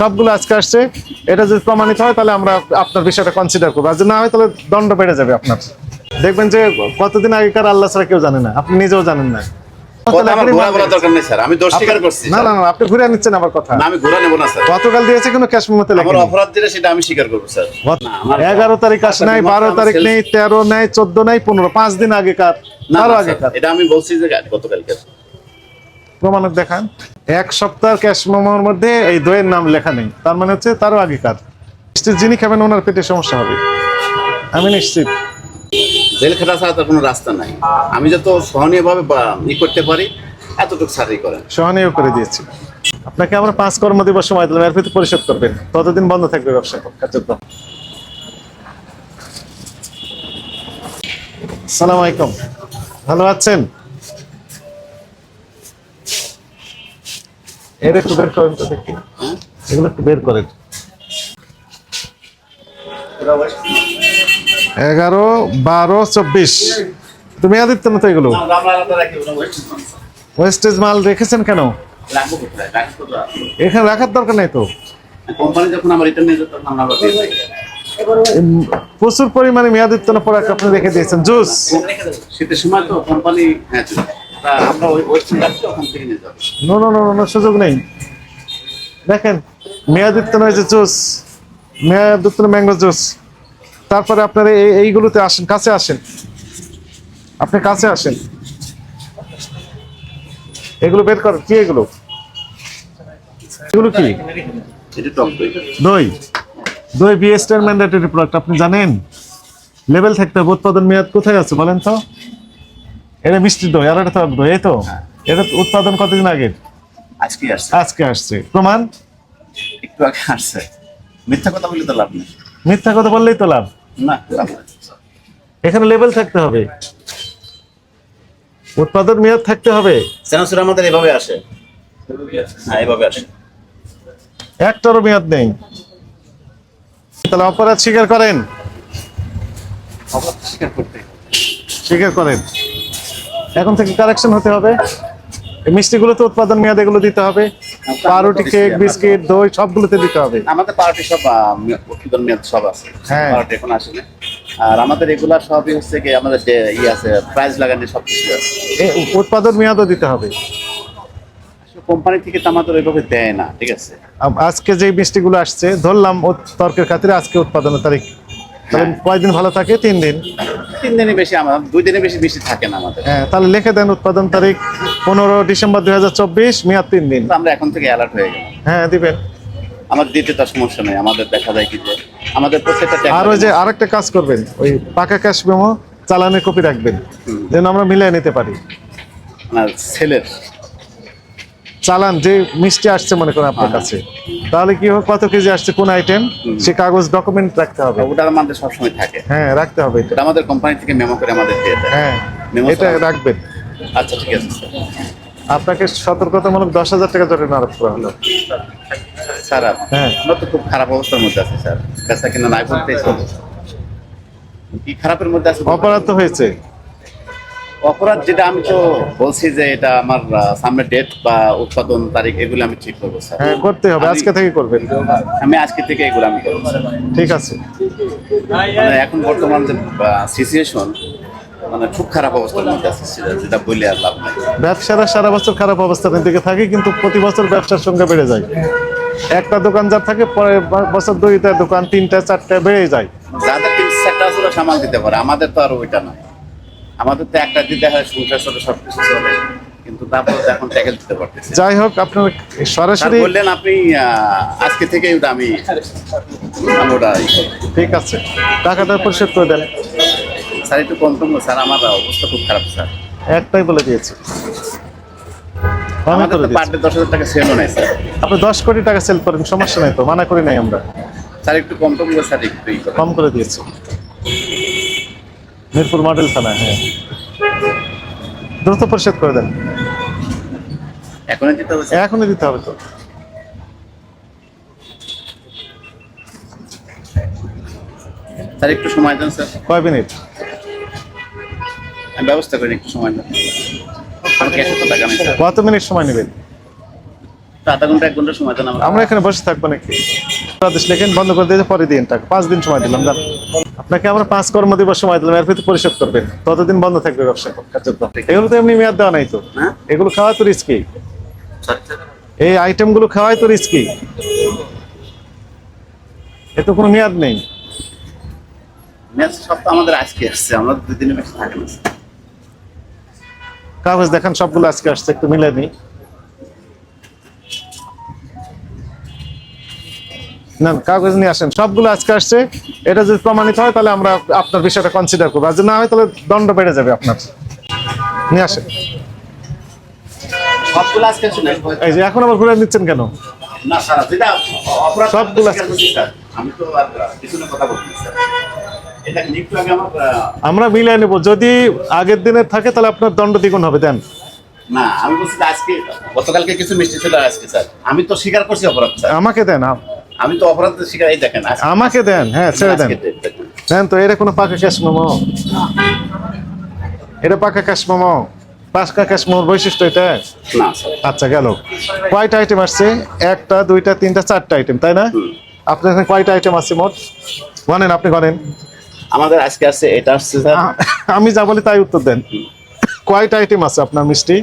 সবগুলো আজকে আসছে। এটা যদি প্রমাণিত হয় তাহলে আমরা আপনার বিষয়টা কনসিডার করব। আর যদি না হয় তাহলে দণ্ড বেড়ে যাবে আপনার। দেখবেন যে কতদিন আগেকার আল্লাহ ছাড়া কেউ জানে না। আপনি নিজেও জানেন না। গতকাল দিয়েছে কোনো ক্যাশ মেমোতে এগারো তারিখ আসে নাই বারো তারিখ নেই তেরো নেই চোদ্দ নেই পনেরো। পাঁচ দিন আগেকার আরও আগেকার। এটা আমি বলছি যে গতকালকে। প্রমাণক দেখান। এক সপ্তাহ ক্যাশ মেমোর মধ্যে এই দইয়ের নাম লেখা নেই। তার মানে হচ্ছে তারও আগেকার নিশ্চিত যিনি খাবেন ওনার পেটে সমস্যা হবে। আমি নিশ্চিত। জেল খাটা ছাড়া তার কোনো রাস্তা নাই। আমি যত সহনীয় ভাবে ই করতে পারি এতটুকু সার্ভি করেন। সহনীয় করে দিয়েছি। আপনাকে আমরা পাঁচ কর্মদিবস সময় দিলাম এর ভিতরে পরিশোধ করবেন। ততদিন বন্ধ থাকবে ব্যবসা কার্যক্রম। সালাম আলাইকুম। ভালো আছেন? এর একটু বের করেন তো দেখি। এগুলো একটু বের করেন। এগারো বারো চব্বিশ। তুমি আদিত্য না তো এগুলো? ওয়েস্টেজ মাল রেখেছেন কেন? এখানে রাখার দরকার নেই তো। কোম্পানি যখন আমার রিটার্ন নিয়ে তখন আমরা দিয়ে দিই। উম, প্রচুর পরিমাণে মেয়াদোত্তীর্ণ প্রোডাক্ট আপনি রেখে দিয়েছেন। জুস। শীতের সময় তো কোম্পানি হ্যাঁ আমরা ওই ওয়েস্টার্ন যাচ্ছি ওখান থেকে নিয়ে যাব। নো নো নো নো সুযোগ নেই। দেখেন মেয়াদোত্তীর্ণ হয়েছে জুস। মেয়াদোত্তীর্ণ mango juice. তারপরে আপনারা এই এইগুলোতে আসেন কাছে আসেন। আপনি কাছে আসেন। এগুলো বের করেন। কি এগুলো? এগুলো কি? দই। দই। বিএসটার ম্যান্ডেটরি প্রোডাক্ট আপনি জানেন? লেভেল থাকতে হবে উৎপাদন মেয়াদ কোথায় আছে বলেন তো? এটা মিষ্টি দই আর এটা টক দই এই তো? এটা উৎপাদন কতদিন আগে? আজকে আসছে। আজকে আসছে। প্রমাণ? একটু আগে আসছে। মিথ্যা কথা বললে তো লাভ নেই। মিথ্যা কথা বললেই তো লাভ। না লাভ এখানে লেভেল থাকতে হবে। উৎপাদন মেয়াদ থাকতে হবে। সেনাসুর আমাদের এভাবে আসে। হ্যাঁ এভাবে আসে। একটারও মেয়াদ নেই। তাহলে অপরাধ স্বীকার করেন। অপরাধ স্বীকার করতে। স্বীকার করেন। এখন থেকে কারেকশন হতে হবে। এই মিষ্টিগুলোতে উৎপাদন মেয়াদ এগুলো দিতে হবে। পাউরুটি কেক বিস্কিট দই সবগুলোতে দিতে হবে। আমাদের পার্টি সব উৎপাদন মেয়াদ সব আছে। হ্যাঁ। পার্টি এখন আসলে আর আমাদের এগুলা সবই হচ্ছে কি আমাদের যে ইয়ে আছে প্রাইস লাগানো সব কিছু আছে। উৎপাদন মেয়াদও দিতে হবে। কোম্পানি থেকে তো আমাদের ওইভাবে দেয় না ঠিক আছে? আজকে যে মিষ্টিগুলো আসছে ধরলাম তর্কের খাতিরে আজকে উৎপাদনের তারিখ। তাহলে কয়দিন ভালো থাকে? তিন দিন। তিন দিনই বেশি আমার দুই দিনের বেশি বেশি থাকে না আমাদের। হ্যাঁ তাহলে লিখে দেন উৎপাদন তারিখ পনেরো ডিসেম্বর দুই হাজার চব্বিশ মেয়াদ তিন দিন। তো আমরা এখন থেকে অ্যালার্ট হয়ে গেলাম। হ্যাঁ দিবেন। আমার দিতে তার সমস্যা নেই আমাদের দেখা যায় কি যে আমাদের প্রত্যেকটা আর ওই যে আরেকটা কাজ করবেন ওই পাকা ক্যাশ মেমো চালানের কপি রাখবেন যেন আমরা মিলিয়ে নিতে পারি। সেলের চালান যে মিষ্টি আসছে মনে করেন আপনার হ্যাঁ। কাছে তাহলে কি হবে কত কেজি আসছে কোন আইটেম সে কাগজ ডকুমেন্ট রাখতে হবে। ওটা আমাদের সবসময় থাকে। হ্যাঁ রাখতে হবে এটা। আমাদের কোম্পানি থেকে মেমো করে আমাদের দিয়ে দেয়। হ্যাঁ এটা রাখবেন। আচ্ছা ঠিক আছে স্যার। আপনাকে সতর্কতামূলক দশ হাজার টাকা জরিমানা আরোপ করা হলো। স্যার হ্যাঁ। আমরা তো খুব খারাপ অবস্থার মধ্যে আছি স্যার। বেচা কিনা নাই বলতেই কি খারাপের মধ্যে আছে অপরাধ তো হয়েছে। অপরাধ যেটা আমি তো বলছি যে এটা আমার সামনে ডেট বা উৎপাদন তারিখ এগুলো আমি ঠিক করব স্যার। হ্যাঁ করতে হবে। আজকে থেকে করবেন। আমি আজকে থেকে এগুলো আমি করব ঠিক আছে। মানে এখন বর্তমান যে সিচুয়েশন মানে খুব খারাপ অবস্থার মধ্যে আছে যেটা বললে আর লাভ নাই। ব্যবসারা সারা বছর খারাপ অবস্থানের দিকে থাকে কিন্তু প্রতি বছর ব্যবসার সংখ্যা বেড়ে যায়। একটা দোকান যার থাকে পরের বছর দুইটা দোকান তিনটা চারটা বেড়ে যায়। যাদের তিন চারটা সামাল দিতে পারে। আমাদের তো আর ওইটা নয় আমাদের তো একটা দিতে হয় সংসার চলে সব কিছু চলে। কিন্তু তারপর এখন ট্যাকেল দিতে পারতেছি যাই হোক আপনার সরাসরি বললেন আপনি আজকে থেকে ওটা আমি আমি ওটা ঠিক আছে। টাকাটা পরিশোধ করে দেন। স্যার একটু কম কম স্যার আমার অবস্থা খুব খারাপ স্যার। একটাই বলে দিয়েছি। আমি করে পার ডে দশ হাজার টাকা সেলও নাই স্যার। আপনি দশ কোটি টাকা সেল করেন সমস্যা নাই তো মানা করি নাই আমরা। স্যার একটু কম কম স্যার একটু কম করে দিয়েছি। মিরপুর মডেল থানা হ্যাঁ। দ্রুত পরিশোধ করে দেন। এখনই দিতে হবে এখনই দিতে হবে তো। স্যার একটু সময় দেন স্যার। কয় মিনিট? আমি ব্যবস্থা করি একটু সময় দেন। কত মিনিট সময় নেবেন? আধা ঘণ্টা এক ঘণ্টা সময় দেন আমরা। এখানে বসে থাকব নাকি? আদেশ লেখেন বন্ধ করে দিয়ে পরে দিন টাকা পাঁচ দিন সময় দিলাম যান। আপনাকে আমরা পাঁচ কর্ম দিবস সময় দিলাম এর ভিতরে পরিশোধ করবেন। ততদিন বন্ধ থাকবে ব্যবসা কার্যক্রম এগুলো তো এমনি মেয়াদ দেওয়া নাই তো। হ্যাঁ? এগুলো খাওয়া তো রিস্কি এই আইটেমগুলো খাওয়াই তো রিস্কি এ তো কোনো মেয়াদ নেই। ম্যাচ সব আমাদের আজকে আসছে আমরা দুই বেশি থাকে কাগজ দেখান সবগুলো আজকে আসছে একটু মিলে নিই। না না, কাগজ নিয়ে আসেন। সবগুলো আজকে আসছে। এটা যদি প্রমাণিত হয় তাহলে আমরা আপনার বিষয়টা কনসিডার করব। আর যদি না হয় তাহলে দণ্ড বেড়ে যাবে আপনার। নিয়ে আসেন। সবগুলো আজকে শুনে এই যে এখন আবার ঘুরে নিচ্ছেন কেন? না স্যার যেটা অপরাধ সবগুলো স্বীকার করছি, স্যার আমি তো আর পিছনে কথা বলছি স্যার। এটা একটু আগে আমার মিলিয়ে নেব। যদি আগের দিনে থাকে তাহলে আপনার দণ্ড দ্বিগুণ হবে দেন। না আমি বলছি আজকে গতকালকে কিছু মিষ্টি ছিল আজকে স্যার। আমি তো স্বীকার করছি অপরাধ আমাকে দেন আম- তো অপরাধ স্বীকার এই দেখেন আমাকে দেন হ্যাঁ ছেড়ে দেন। দেন তো এটা কোনো পাকা ক্যাশ মোমো? এটা পাকা ক্যাশ মোমো? পাকা ক্যাশ মোমোর বৈশিষ্ট্য এটা? না আচ্ছা গেল। কয়টা আইটেম আসছে? একটা দুইটা তিনটা চারটা আইটেম তাই না। আপনার এখানে কয়টা আইটেম আছে মোট? গনেন আপনি গনেন আমাদের আজকে আসছে এটা আসছে স্যার। আমি যা বলি তাই উত্তর দেন। কয়টা আইটেম আছে আপনার মিষ্টি?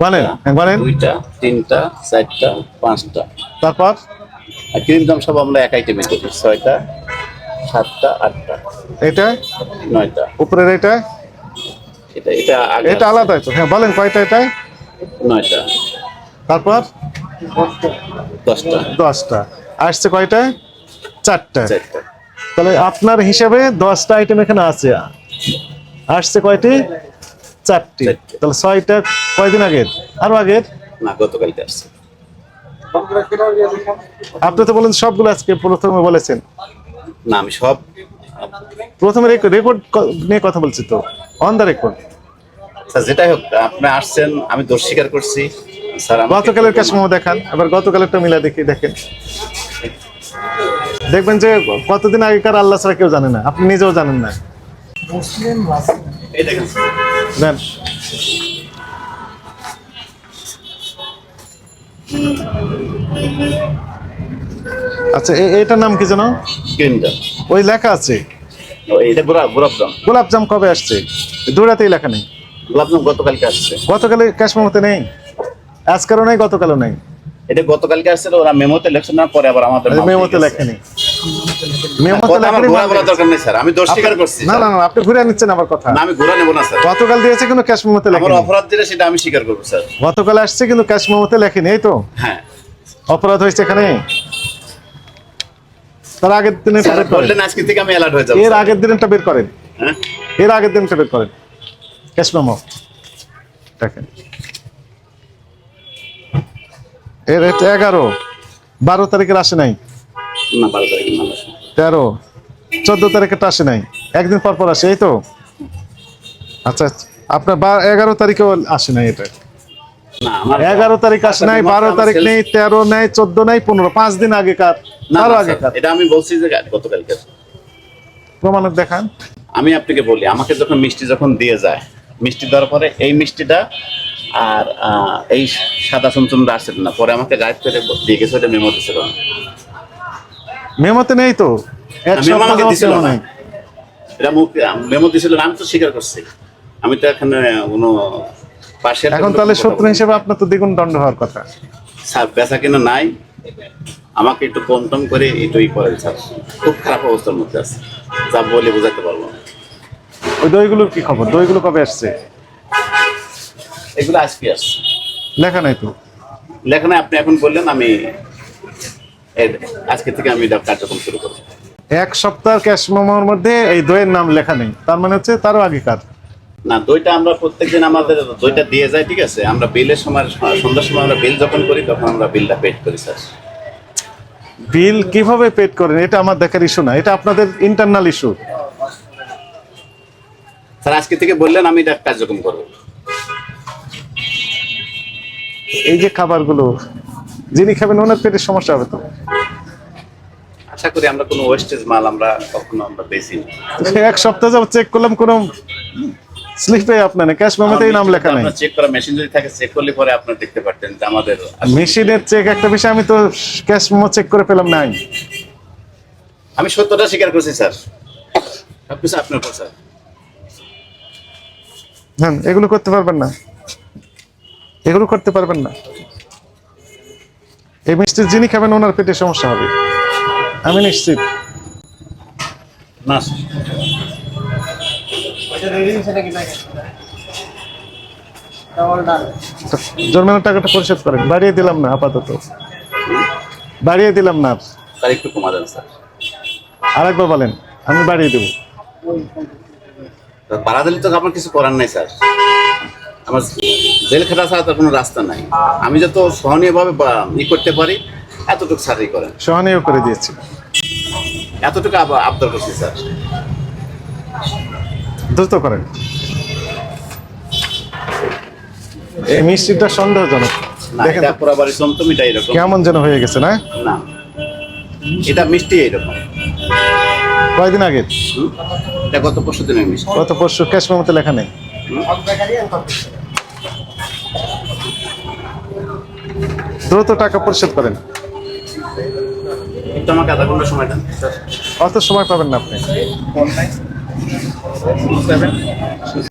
বলেন, হ্যাঁ, বলেন। দুইটা তিনটা চারটা পাঁচটা। তারপর? আর ক্রিম দাম সব আমরা এক আইটেমে করি। ছয়টা সাতটা আটটা। এটা নয়টা। উপরের এটা এটা এটা এটা আলাদা তো। হ্যাঁ বলেন কয়টা এটা নয়টা। তারপর? দশটা। দশটা। আসছে কয়টা? চারটা। তাহলে আপনার হিসাবে দশটা আইটেম এখানে আছে। আসছে কয়টি? চারটি। চারটি। তাহলে ছয়টা কয়দিন আগের? আরও আগের? না গতকালকে আসছে। আপনি তো বলেন সবগুলো আজকে প্রথমে বলেছেন। না আমি সব প্রথমে রেকর্ড নিয়ে কথা বলছি তো। অন দ্য রেকর্ড স্যার যেটাই হোক আপনি আসছেন আমি দোষ স্বীকার করছি। স্যার গতকালের ক্যাশ মোমো দেখান এবার গতকালেরটা মিলা দেখি দেখেন। দেখবেন যে কতদিন আগেকার আল্লাহ ছাড়া কেউ জানে না। আপনি নিজেও জানেন না। এই দেখেন। আচ্ছা এটার নাম কি জানো ক্রিম ওই লেখা আছে। এটা গোলাপ গোলাপ দাম জাম কবে আসছে? দুটাতেই লেখা নেই। গোলাপজাম গতকালকে আসছে। গতকালে ক্যাশ মোমোতে নেই? আজকালও নেই গতকালও নেই? এটা গতকালকে আসছে ওরা মেমোতে লেখছে না পরে আবার আমাদের মেমোতে দিয়ে ঘোরা বলার দরকার নেই স্যার। আমি দোষ স্বীকার করছি না না না আপনি ঘুরে নিচ্ছেন আমার কথা। আমি ঘোরা নেব না স্যার। গতকাল দিয়েছে কিন্তু ক্যাশ মেমোতে আমার অপরাধ সেটা আমি স্বীকার করব স্যার। গতকাল আসছে কিন্তু ক্যাশ মেমোতে লেখেনি এই তো? হ্যাঁ। অপরাধ হয়েছে এখানে? তার আগের দিনে স্যার বের বললেন আজকে থেকে আমি অ্যালার্ট হয়ে যাব এর আগের দিনটা বের করেন। হ্যাঁ? এর আগের দিনটা বের করেন। ক্যাশ মেমো দেখেন। এর এগারো। বারো তারিখের আসে নাই। না বারো তেরো? চোদ্দ তারিখেরটা আসে নাই। একদিন পর পর আসে এই তো? আচ্ছা আপনার বা- এগারো তারিখেও আসে নাই এটা? এগারো তারিখ আসে নাই বারো তারিখ নেই তেরো নেই চোদ্দ নেই পনেরো। পাঁচ দিন আগেকার না, আরও না, আগেকার। স্যার, এটা আমি বলছি যে গতকালকে। প্রমাণক দেখান। আমি আপনাকে বলি আমাকে যখন মিষ্টি যখন দিয়ে যায় মিষ্টি দেওয়ার পরে এই মিষ্টিটা আর এই সাদা চমচমটা আসছিল না। পরে আমাকে গাইড করে দিয়ে গেছে ওটা মেমোতে ছিল। মেমোতে নেই তো। এক মেমো আমাকে দিছিল না। নেই। এটা মুখ মেমো দিছিল আমি তো স্বীকার করছি। আমি তো এখানে কোনো পাশে এখন তাহলে শত্রু হিসেবে আপনার তো দ্বিগুণ দণ্ড হওয়ার কথা। স্যার বেচা কিনা নাই। আমাকে একটু কম টম করে একটু ই করেন স্যার। খুব খারাপ অবস্থার মধ্যে আছে। যা বলে বোঝাতে পারব না। ওই দইগুলোর কি খবর? দইগুলো কবে আসছে? এগুলো আজকে আসছে। লেখা নাই তো। লেখনে আপনি এখন বললেন আমি আজকে থেকে আমি কার্যক্রম শুরু করব এক সপ্তাহ ক্যাশ মেমোর মধ্যে এই দইয়ের নাম লেখা নেই। তার মানে হচ্ছে তারও আগেকার না দইটা আমরা প্রত্যেকদিন আমাদের দইটা দিয়ে যাই ঠিক আছে? আমরা বিলের সময় সন্ধ্যার সময় আমরা বিল যখন করি তখন আমরা বিলটা পেড করি স্যার। বিল কীভাবে পেড করেন? এটা আমার দেখার ইস্যু না। এটা আপনাদের ইন্টারনাল ইস্যু স্যার আজকে থেকে বললেন আমি এটা কার্যক্রম করব। এই যে খাবারগুলো যিনি খাবেন ওনার পেটের সমস্যা হবে তো। আশা করি আমরা কোনো ওয়েস্টেজ মাল আমরা কখনো আমরা বেশি এক সপ্তাহ যাবত চেক করলাম কোনো স্লিপে আপনার ক্যাশ মেমোতেই নাম লেখা নাই। চেক করা মেশিন যদি থাকে চেক করলে পরে আপনার দেখতে পারতেন যে আমাদের মেশিনের চেক একটা বিষয় আমি তো ক্যাশ মেমো চেক করে পেলাম নাই। আমি সত্যটা স্বীকার করছি স্যার। সবকিছু আপনার উপর স্যার। হ্যাঁ এগুলো করতে পারবেন না। এগুলো করতে পারবেন না। এই মিষ্টি যিনি খাবেন ওনার পেটে সমস্যা হবে। আমি নিশ্চিত। না। জরিমানার টাকাটা পরিশোধ করেন। বাড়িয়ে দিলাম না আপাতত। বাড়িয়ে দিলাম না। আর। একটু কমা দেন স্যার। আরেকবার বলেন আমি বাড়িয়ে দেবো। বাড়া দিলে তো আমার কিছু করার নাই স্যার। আমার জেল খাটা ছাড়া তো কোনো রাস্তা নাই। আমি যত সহনীয়ভাবে ই করতে পারি এতটুকু স্যারই করেন। সহনীয় করে দিয়েছি। এতটুকু আব- আবদার করছি স্যার। দ্রুত করেন। এই মিষ্টিটা সন্দেহজনক। দেখেন। এটা তো, পুরো বাড়ি চমচমিটা এরকম। কেমন যেন হয়ে গেছে না? না। এটা মিষ্টি এরকম। কয়দিন আগে? এটা গত পরশু দিনের মিষ্টি। গত পরশু ক্যাশ মেমোতে লেখা নেই। দ্রুত টাকা পরিশোধ করেন। একটু আমাকে আধা ঘণ্টা সময় দেন। অত সময় পাবেন না আপনি।